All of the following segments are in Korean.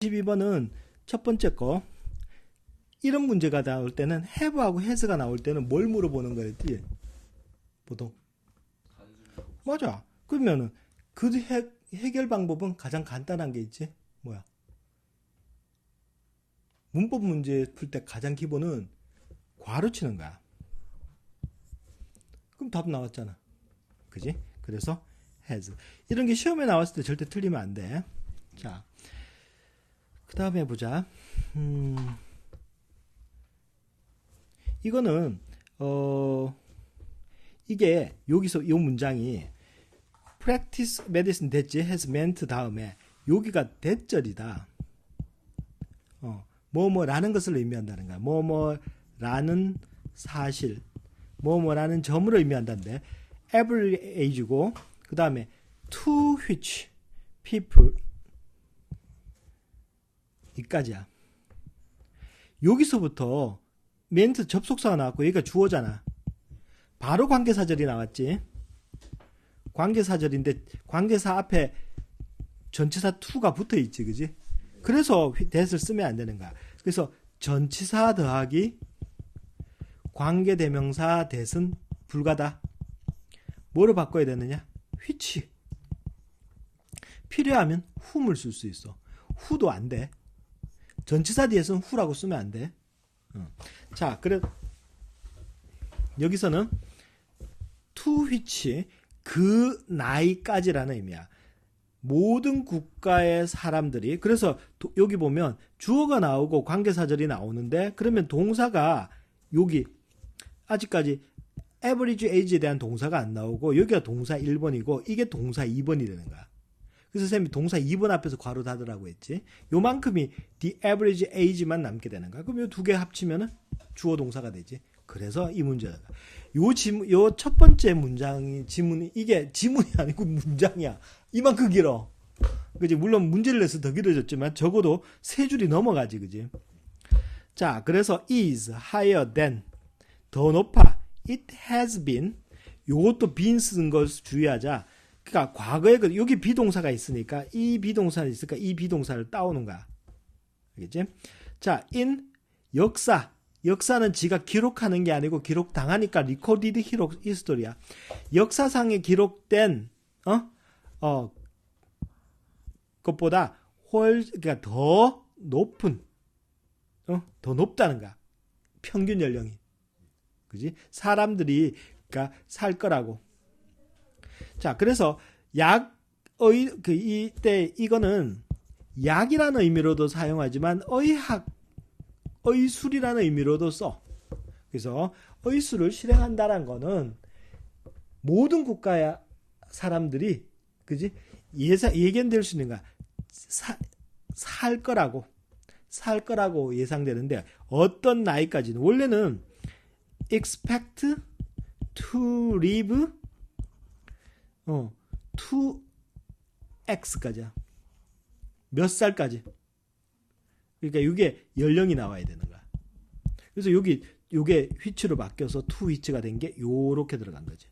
12번은 첫 번째 거. 이런 문제가 나올 때는 have하고 has가 나올 때는 뭘 물어보는 거였지? 보통. 맞아. 그러면은 그 해, 해결 방법은 가장 간단한 게 있지? 뭐야? 문법 문제 풀 때 가장 기본은 괄호 치는 거야. 그럼 답 나왔잖아. 그지? 그래서 has. 이런 게 시험에 나왔을 때 절대 틀리면 안 돼. 자. 그 다음에 보자. 음, 이거는, 어, 이게 여기서 이 문장이 practice medicine 됐지? has meant 다음에 여기가 대절이다. 어, 뭐뭐라는 것을 의미한다는 거야. 뭐뭐라는 사실, 뭐뭐라는 점을 의미한다는데 every age고 그 다음에 to which people 이까지야. 여기서부터 멘트 접속사가 나왔고 여기가 주어잖아. 바로 관계사절이 나왔지. 관계사절인데 관계사 앞에 전치사 to가 붙어 있지, 그지? 그래서 that을 쓰면 안 되는 거야. 그래서 전치사 더하기 관계대명사 that은 불가다. 뭐로 바꿔야 되느냐? which. 필요하면 whom을 쓸 수 있어. who도 안 돼. 전치사 뒤에서는 who라고 쓰면 안 돼. 어. 자, 그래 여기서는 to which 그 나이까지라는 의미야. 모든 국가의 사람들이 그래서 도, 여기 보면 주어가 나오고 관계사절이 나오는데 그러면 동사가 여기 아직까지 average age에 대한 동사가 안 나오고 여기가 동사 1번이고 이게 동사 2번이 되는 거야. 그래서 쌤이 동사 2번 앞에서 괄호 닫으라고 했지. 요만큼이 the average age만 남게 되는 거야. 그럼 요 두 개 합치면은 주어 동사가 되지. 그래서 이 문제가 요 지문 요 첫 번째 문장이 지문이 이게 지문이 아니고 문장이야. 이만큼 길어. 그지 물론 문제를 내서 더 길어졌지만 적어도 세 줄이 넘어가지 그지. 자, 그래서 is higher than 더 높아. it has been 요것도 been 쓴 걸 주의하자. 그러니까 과거에 그 여기 비동사가 있으니까 이 비동사가 있으니까 이 비동사를 따오는 거야. 알겠지? 자, in 역사. 역사는 지가 기록하는 게 아니고 기록 당하니까 recorded history야. 역사상에 기록된 어? 어 것보다 훨 그러니까 더 높은 어? 더 높다는 거야. 평균 연령이. 그지? 사람들이 그러니까 살 거라고. 자, 그래서 약의 그 이때 이거는 약이라는 의미로도 사용하지만 의학 의술이라는 의미로도 써. 그래서 의술을 실행한다는 거는 모든 국가의 사람들이 그지? 예사 예견될 수 있는 가살 거라고. 살 거라고 예상되는데 어떤 나이까지는. 원래는 expect to live 어 to x까지야. 몇 살까지. 그러니까 이게 연령이 나와야 되는 거야. 그래서 여기 요게 휘치로 바뀌어서 to 휘치가 된 게 요렇게 들어간 거지.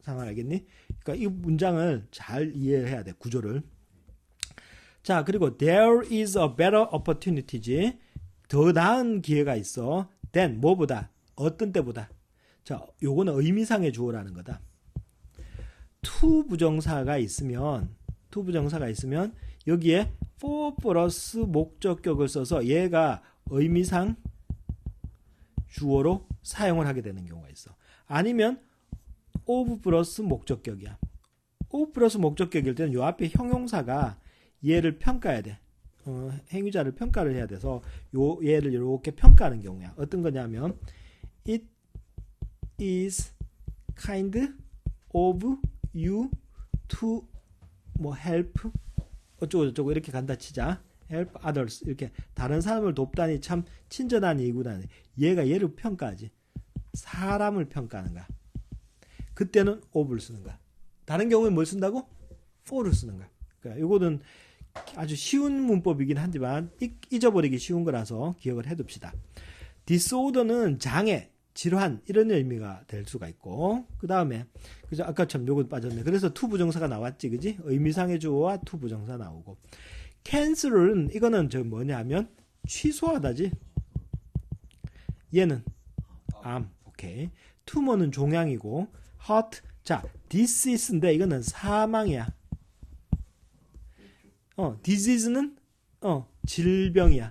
상황 알겠니? 그러니까 이 문장을 잘 이해해야 돼. 구조를. 자, 그리고 there is a better opportunity. 더 나은 기회가 있어. than 뭐보다 어떤 때보다. 자, 요거는 의미상의 주어라는 거다. To 부정사가 있으면 to 부정사가 있으면 여기에 for 플러스 목적격을 써서 얘가 의미상 주어로 사용을 하게 되는 경우가 있어. 아니면 of 플러스 목적격이야. of 플러스 목적격일 때는 요 앞에 형용사가 얘를 평가해야 돼. 어, 행위자를 평가를 해야 돼서 요 얘를 이렇게 평가하는 경우야. 어떤 거냐면 it is kind of you to 뭐 help 어쩌고 저쩌고 이렇게 간다 치자. help others 이렇게 다른 사람을 돕다니 참 친절한 이구나. 얘가 얘를 평가하지. 사람을 평가하는 거야. 그때는 of를 쓰는 거야. 다른 경우에 뭘 쓴다고? for를 쓰는 거야. 그러니까 이거는 아주 쉬운 문법이긴 하지만 잊어버리기 쉬운 거라서 기억을 해둡시다. disorder는 장애, 질환 이런 의미가 될 수가 있고 그 다음에 그죠 아까처럼 요거 빠졌네 그래서 투 부정사가 나왔지 그지 의미상의 주어와 투 부정사 나오고 cancel은 이거는 저 뭐냐면 취소하다지. 얘는 암. 오케이. 투머는 종양이고 hurt 자, disease인데 이거는 사망이야. 어, disease는 어, 질병이야.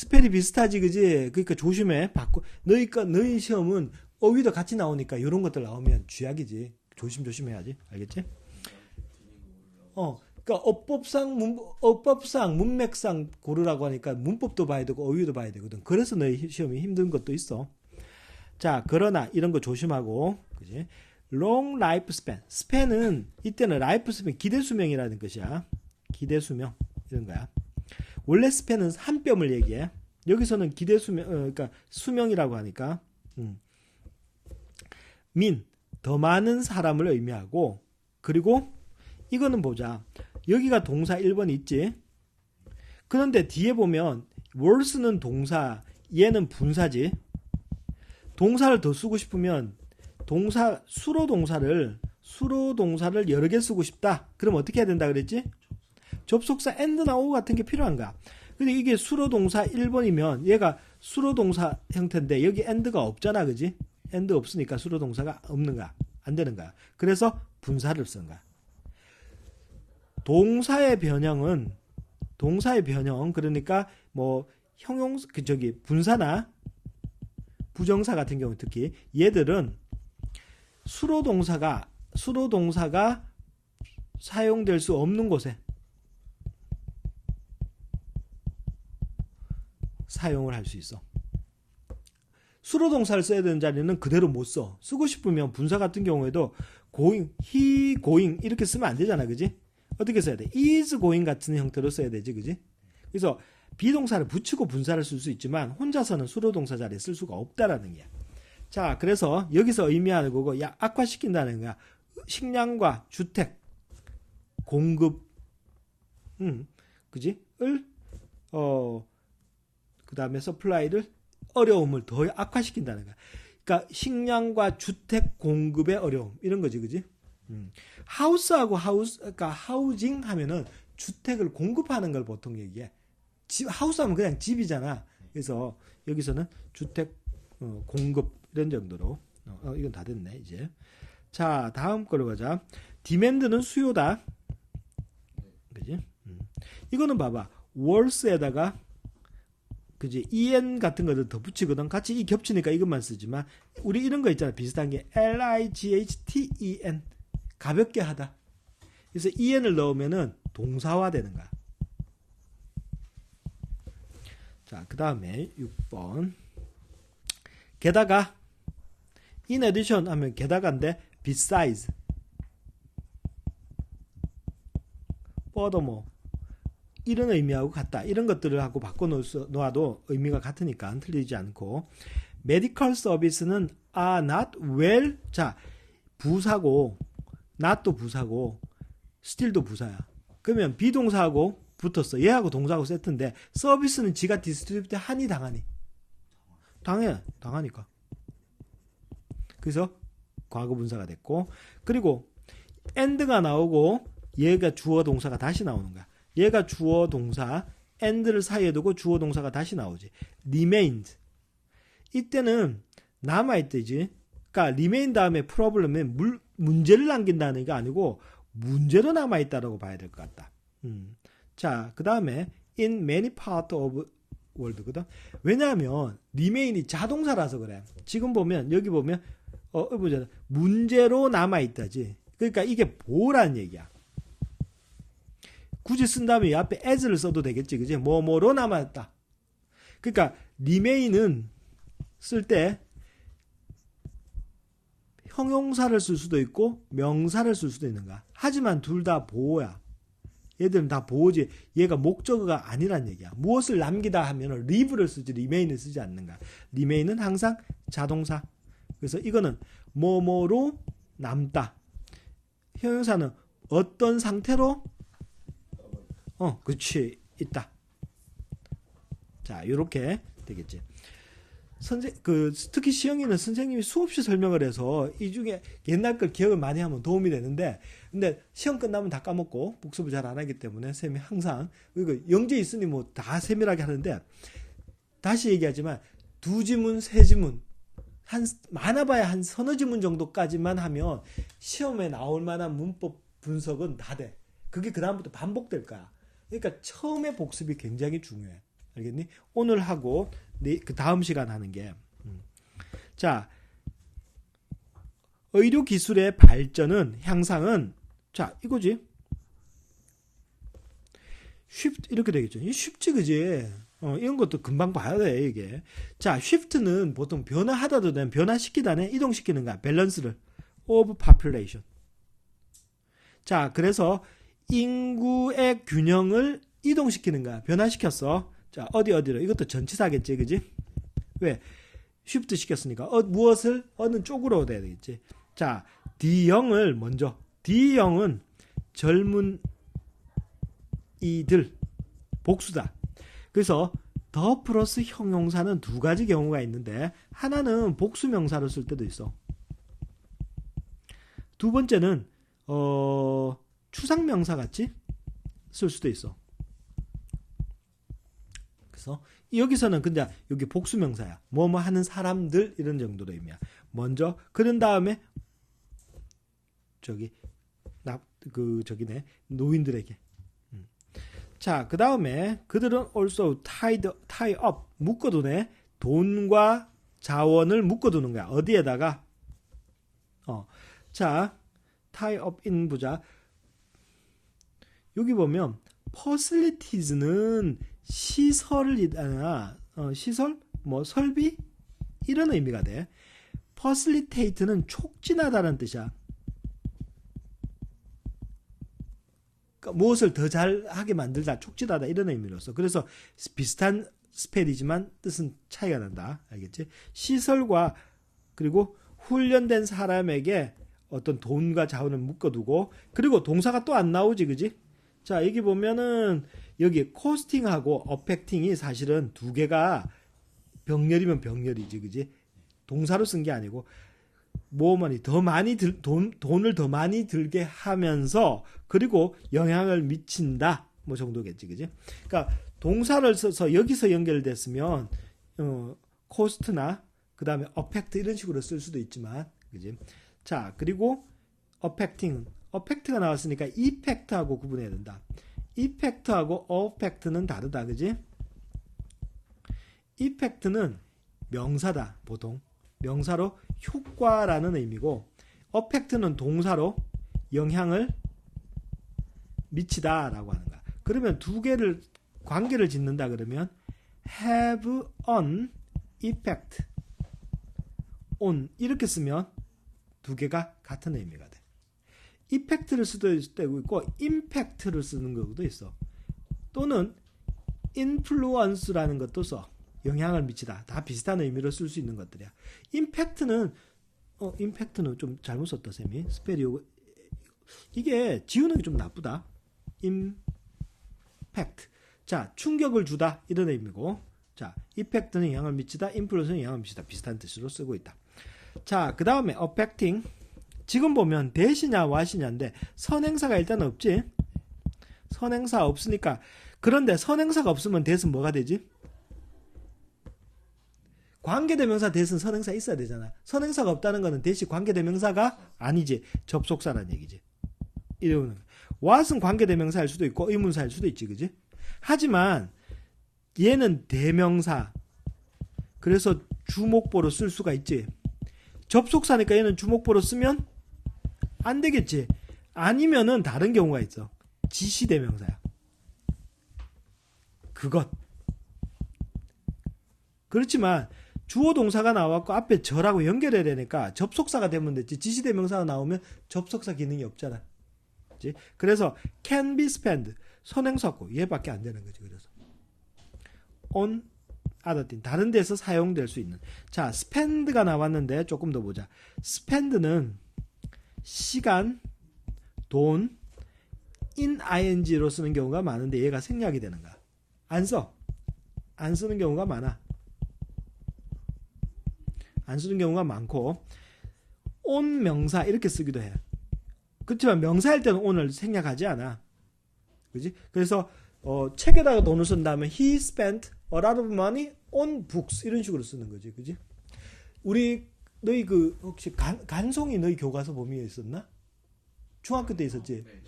스펠이 비슷하지, 그지? 그러니까 조심해. 바꾸 너희가 너희 시험은 어휘도 같이 나오니까 이런 것들 나오면 쥐약이지. 조심 조심해야지. 알겠지? 어, 그러니까 어법상 문, 어법상 문맥상 고르라고 하니까 문법도 봐야 되고 어휘도 봐야 되거든. 그래서 너희 시험이 힘든 것도 있어. 자, 그러나 이런 거 조심하고, 그지? long life span. span은 이때는 life span 기대 수명이라는 것이야. 기대 수명 이런 거야. 원래 스팬은 한 뼘을 얘기해. 여기서는 기대 수명, 어, 그러니까 수명이라고 하니까. 음. 민, 더 많은 사람을 의미하고, 그리고 이거는 보자. 여기가 동사 1번 있지? 그런데 뒤에 보면, worse는 동사, 얘는 분사지. 동사를 더 쓰고 싶으면, 동사, 수로 동사를, 수로 동사를 여러 개 쓰고 싶다. 그럼 어떻게 해야 된다 그랬지? 접속사 and나 o 같은 게 필요한가? 근데 이게 수로 동사 1번이면 얘가 수로 동사 형태인데 여기 and가 없잖아. 그지? and 없으니까 수로 동사가 없는가? 안 되는가? 그래서 분사를 쓴 거야. 동사의 변형은 동사의 변형 그러니까 뭐 형용 그 저기 분사나 부정사 같은 경우 특히 얘들은 수로 동사가 수로 동사가 사용될 수 없는 곳에 사용을 할 수 있어. 수로 동사를 써야 되는 자리는 그대로 못 써. 쓰고 싶으면 분사 같은 경우에도 going, he going 이렇게 쓰면 안 되잖아. 그지? 어떻게 써야 돼? is going 같은 형태로 써야 되지. 그지? 그래서 비동사를 붙이고 분사를 쓸 수 있지만 혼자서는 수로 동사 자리에 쓸 수가 없다라는 게. 자, 그래서 여기서 의미하는 거고 야, 악화시킨다는 거야. 식량과 주택 공급 음, 그지? 을 어, 그 다음에 서플라이를 어려움을 더 악화시킨다는 거야. 그러니까 식량과 주택 공급의 어려움 이런 거지, 그지? 음. 하우스하고 하우스, 그러니까 하우징 하면은 주택을 공급하는 걸 보통 얘기해. 집, 하우스 하면 그냥 집이잖아. 그래서 여기서는 주택 어, 공급 이런 정도로 어, 어, 이건 다 됐네 이제. 자 다음 걸로 가자. 디맨드는 수요다. 그지? 음. 이거는 봐봐. 월스에다가 그지 en 같은 거를 더 붙이거든. 같이 이 겹치니까 이것만 쓰지만 우리 이런 거 있잖아. 비슷한 게 l i g h t e n. 가볍게 하다. 그래서 en을 넣으면은 동사화 되는 거야 자그 다음에 6번. 게다가 in addition 하면 게다가인데 besides. Furthermore 이런 의미하고 같다. 이런 것들을 하고 바꿔놓아도 의미가 같으니까 틀리지 않고 메디컬 서비스는 are not well 자 부사고 not도 부사고 still도 부사야. 그러면 비동사하고 붙었어. 얘하고 동사하고 세트인데 서비스는 지가 디스트리뷰트 하니 당하니 당해 당하니까. 그래서 과거 분사가 됐고 그리고 end가 나오고 얘가 주어 동사가 다시 나오는 거야. 얘가 주어 동사 and를 사이에 두고 주어 동사가 다시 나오지. remained. 이때는 남아 있대지. 그러니까 remain 다음에 problem에 물, 문제를 남긴다는 게 아니고 문제로 남아 있다라고 봐야 될 것 같다. 음. 자, 그 다음에 in many part of world거든. 왜냐하면 remain이 자동사라서 그래. 지금 보면 여기 보면 어. 문제로 남아 있다지. 그러니까 이게 보라는 얘기야. 굳이 쓴다면 앞에 as를 써도 되겠지. 그지? 뭐뭐로 남았다. 그러니까 remain은 쓸 때 형용사를 쓸 수도 있고 명사를 쓸 수도 있는가. 하지만 둘 다 보호야. 얘들은 다 보호지. 얘가 목적어가 아니란 얘기야. 무엇을 남기다 하면 leave를 쓰지 remain을 쓰지 않는가. remain은 항상 자동사. 그래서 이거는 뭐뭐로 남다. 형용사는 어떤 상태로 어, 그렇지. 있다. 자, 요렇게 되겠지. 선생 그 특히 시영이는 선생님이 수없이 설명을 해서 이 중에 옛날 걸 기억을 많이 하면 도움이 되는데 근데 시험 끝나면 다 까먹고 복습을 잘 안 하기 때문에 쌤이 항상 이거 영재 있으니 뭐 다 세밀하게 하는데 다시 얘기하지만 두 지문 세 지문 한 많아봐야 한 서너 지문 정도까지만 하면 시험에 나올 만한 문법 분석은 다 돼. 그게 그 다음부터 반복될 거야. 그러니까 처음에 복습이 굉장히 중요해. 알겠니? 오늘 하고 그 다음 시간 하는 게. 음. 자, 의료 기술의 발전은 향상은 자 이거지. 쉽 이렇게 되겠죠. 이 쉽지 그지? 어, 이런 것도 금방 봐야 돼 이게. 자, 쉬프트는 보통 변화하다도 되면 변화시키다네 이동시키는 거야. 밸런스를 of population. 자, 그래서 인구의 균형을 이동시키는 거야. 변화시켰어. 자, 어디 어디로. 이것도 전치사겠지, 그지? 왜? 쉬프트 시켰으니까. 어, 무엇을 어느 쪽으로 돼야 되겠지. 자, D0을 먼저. D0은 젊은 이들 복수다. 그래서 더 플러스 형용사는 두 가지 경우가 있는데 하나는 복수 명사로 쓸 때도 있어. 두 번째는 어, 추상 명사 같이 쓸 수도 있어. 그래서 여기서는 근데 여기 복수 명사야. 뭐 뭐 하는 사람들 이런 정도로 의미야. 먼저 그런 다음에 저기 나 그 저기네 노인들에게 음. 자, 그 다음에 그들은 also tied, tie up, 묶어두네. 돈과 자원을 묶어두는 거야. 어디에다가? 어, 자, tie up in 부자. 여기 보면 facilities는 시설이나 어, 시설, 뭐 설비 이런 의미가 돼. facilitate는 촉진하다는 뜻이야. 그러니까 무엇을 더 잘하게 만들다, 촉진하다 이런 의미로서. 그래서 비슷한 스펠이지만 뜻은 차이가 난다. 알겠지? 시설과 그리고 훈련된 사람에게 어떤 돈과 자원을 묶어두고 그리고 동사가 또 안 나오지, 그지? 자, 여기 보면은 여기 코스팅하고 어펙팅이 사실은 두 개가 병렬이면 병렬이지, 그지? 동사로 쓴 게 아니고 뭐머니 더 많이 들, 돈, 돈을 더 많이 들게 하면서 그리고 영향을 미친다 뭐 정도겠지 그지 그러니까 동사를 써서 여기서 연결됐으면 어, 코스트나 그 다음에 어펙트 이런 식으로 쓸 수도 있지만 그지 자 그리고 어펙팅 어펙트가 나왔으니까 이펙트하고 구분해야 된다 이펙트하고 어펙트는 다르다 그지 이펙트는 명사다 보통 명사로 효과라는 의미고 어펙트는 동사로 영향을 미치다라고 하는 거야. 그러면 두 개를 관계를 짓는다 그러면 have an effect on 이렇게 쓰면 두 개가 같은 의미가 돼. 이펙트를 수도 있고 임팩트를 쓰는 경우도 있어. 또는 influence라는 것도 써. 영향을 미치다. 다 비슷한 의미로 쓸 수 있는 것들이야. 임팩트는 어 임팩트는 좀 잘못 썼다 쌤이 스페리 이게 지우는 게 좀 나쁘다. 임팩트. 자 충격을 주다 이런 의미고 자 이펙트는 영향을 미치다. 인플루언스는 영향을 미치다. 비슷한 뜻으로 쓰고 있다. 자 그 다음에 affecting 지금 보면 대시냐 와시냐인데 선행사가 일단 없지. 선행사 없으니까 그런데 선행사가 없으면 대신 뭐가 되지? 관계대명사 대신 선행사 있어야 되잖아. 선행사가 없다는 거는 대신 관계대명사가 아니지. 접속사란 얘기지. 이러면 what은 관계대명사일 수도 있고 의문사일 수도 있지. 그지? 하지만 얘는 대명사. 그래서 주목보로 쓸 수가 있지. 접속사니까 얘는 주목보로 쓰면 안 되겠지. 아니면은 다른 경우가 있어. 지시대명사야. 그것. 그렇지만 주어 동사가 나왔고 앞에 저라고 연결해야 되니까 접속사가 되면 됐지. 지시대명사가 나오면 접속사 기능이 없잖아. 그치? 그래서 can be spent 선행사고 얘밖에 안 되는 거지. 그래서 on other thing 다른 데서 사용될 수 있는 자 spend가 나왔는데 조금 더 보자. spend는 시간, 돈, in ing로 쓰는 경우가 많은데 얘가 생략이 되는 거야. 안 써. 안 쓰는 경우가 많아. 안 쓰는 경우가 많고 온 명사 이렇게 쓰기도 해. 그렇지만 명사일 때는 오늘 생략하지 않아. 그지? 그래서 어, 책에다가 돈을 쓴다면 he spent a lot of money on books 이런 식으로 쓰는 거지. 그지? 우리 너희 그 혹시 간, 간송이 너희 교과서 범위에 있었나? 중학교 때 있었지. 네,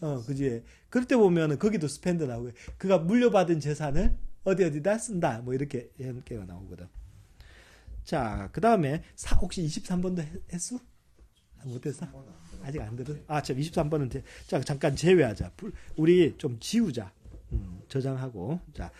어, 그지. 그럴 때 보면은 거기도 스펜드 나오고 그가 물려받은 재산을 어디 어디다 쓴다. 뭐 이렇게 연계가 나오거든. 자, 그 다음에 혹시 23번도 했어? 아, 못했어? 아직 안 들은? 아, 참 23번은 돼. 자, 잠깐 제외하자. 불- 우리 좀 지우자. 음, 저장하고. 자,